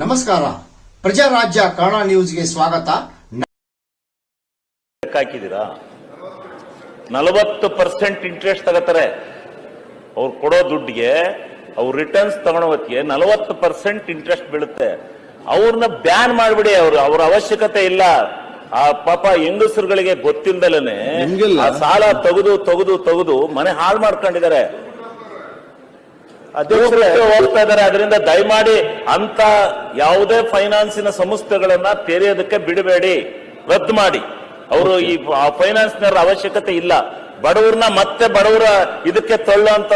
ನಮಸ್ಕಾರ. ಪ್ರಜಾರಾಜ್ಯ ಕನ್ನಡ ನ್ಯೂಸ್ಗೆ ಸ್ವಾಗತ. ಹಾಕಿದ್ದೀರಾ ನಲವತ್ತು ಪರ್ಸೆಂಟ್ ಇಂಟ್ರೆಸ್ಟ್ ತಗೋತಾರೆ. ಅವ್ರು ಕೊಡೋ ದುಡ್ಡಿಗೆ ಅವ್ರು ರಿಟರ್ನ್ಸ್ ತಗೊಳೋ ಹೊತ್ತಿಗೆ ನಲವತ್ತು ಪರ್ಸೆಂಟ್ ಇಂಟ್ರೆಸ್ಟ್ ಬೀಳುತ್ತೆ. ಅವ್ರನ್ನ ಬ್ಯಾನ್ ಮಾಡ್ಬಿಡಿ ಅವರು ಅವ್ರ ಅವಶ್ಯಕತೆ ಇಲ್ಲ. ಆ ಪಾಪ ಹೆಂಗಸರುಗಳಿಗೆ ಗೊತ್ತಿಲ್ದಲೇನೆ ಆ ಸಾಲ ತೆಗೆದು ತೆಗೆದು ತೆಗೆದು ಮನೆ ಹಾಳು ಮಾಡ್ಕೊಂಡಿದ್ದಾರೆ. ಅಧ್ಯಕ್ಷರೇ ಹೋಗ್ತಾ ಇದ್ದಾರೆ. ಅದರಿಂದ ದಯಮಾಡಿ ಅಂತ ಯಾವುದೇ ಫೈನಾನ್ಸಿನ ಸಂಸ್ಥೆಗಳನ್ನ ತೆರೆಯೋದಕ್ಕೆ ಬಿಡಬೇಡಿ. ರದ್ದು ಮಾಡಿ. ಅವರು ಈ ಫೈನಾನ್ಸ್ ಅವಶ್ಯಕತೆ ಇಲ್ಲ. ಬಡವ್ರನ್ನ ಮತ್ತೆ ಬಡವರ ಇದಕ್ಕೆ ತಳ್ಳುವಂತ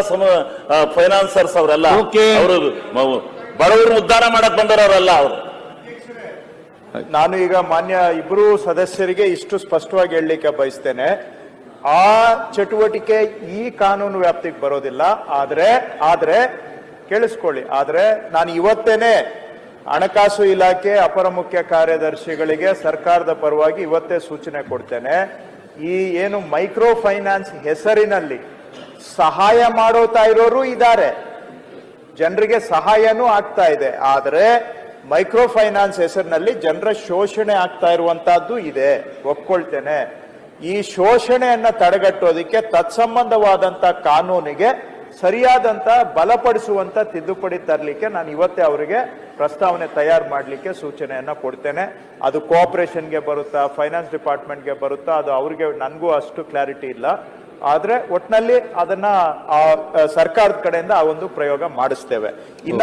ಫೈನಾನ್ಸರ್ಸ್ ಅವರೆಲ್ಲ. ಅವರು ಬಡವ್ರನ್ನ ಉದ್ಧಾರ ಮಾಡಕ್ ಬಂದವರಲ್ಲ ಅವರು. ನಾನು ಈಗ ಮಾನ್ಯ ಇಬ್ರು ಸದಸ್ಯರಿಗೆ ಇಷ್ಟು ಸ್ಪಷ್ಟವಾಗಿ ಹೇಳಲಿಕ್ಕೆ ಬಯಸ್ತೇನೆ. ಆ ಚಟುವಟಿಕೆ ಈ ಕಾನೂನು ವ್ಯಾಪ್ತಿಗೆ ಬರೋದಿಲ್ಲ. ಆದ್ರೆ ಆದ್ರೆ, ಕೇಳಿಸ್ಕೊಳ್ಳಿ. ಆದ್ರೆ, ನಾನು ಇವತ್ತೇನೆ ಹಣಕಾಸು ಇಲಾಖೆ ಅಪರ ಮುಖ್ಯ ಕಾರ್ಯದರ್ಶಿಗಳಿಗೆ ಸರ್ಕಾರದ ಪರವಾಗಿ ಇವತ್ತೇ ಸೂಚನೆ ಕೊಡ್ತೇನೆ. ಈ ಏನು ಮೈಕ್ರೋ ಫೈನಾನ್ಸ್ ಹೆಸರಿನಲ್ಲಿ ಸಹಾಯ ಮಾಡೋತಾ ಇರೋರು ಇದ್ದಾರೆ. ಜನರಿಗೆ ಸಹಾಯನೂ ಆಗ್ತಾ ಇದೆ. ಆದ್ರೆ ಮೈಕ್ರೋ ಫೈನಾನ್ಸ್ ಹೆಸರಿನಲ್ಲಿ ಜನರ ಶೋಷಣೆ ಆಗ್ತಾ ಇರುವಂತಹದ್ದು ಇದೆ. ಒಪ್ಕೊಳ್ತೇನೆ. ಈ ಶೋಷಣೆಯನ್ನ ತಡೆಗಟ್ಟೋದಕ್ಕೆ ತತ್ಸಂಬಂಧವಾದಂತ ಕಾನೂನಿಗೆ ಸರಿಯಾದಂತ ಬಲಪಡಿಸುವಂತ ತಿದ್ದುಪಡಿ ತರಲಿಕ್ಕೆ ನಾನು ಇವತ್ತೇ ಅವರಿಗೆ ಪ್ರಸ್ತಾವನೆ ತಯಾರು ಮಾಡಲಿಕ್ಕೆ ಸೂಚನೆಯನ್ನ ಕೊಡ್ತೇನೆ. ಅದು ಕೋಆಪರೇಷನ್ಗೆ ಬರುತ್ತಾ ಫೈನಾನ್ಸ್ ಡಿಪಾರ್ಟ್ಮೆಂಟ್ಗೆ ಬರುತ್ತಾ, ಅದು ಅವ್ರಿಗೆ ನನಗೂ ಅಷ್ಟು ಕ್ಲಾರಿಟಿ ಇಲ್ಲ. ಆದ್ರೆ ಒಟ್ಟಿನಲ್ಲಿ ಅದನ್ನ ಸರ್ಕಾರದ ಕಡೆಯಿಂದ ಆ ಒಂದು ಪ್ರಯೋಗ ಮಾಡಿಸ್ತೇವೆ. ಇನ್ನ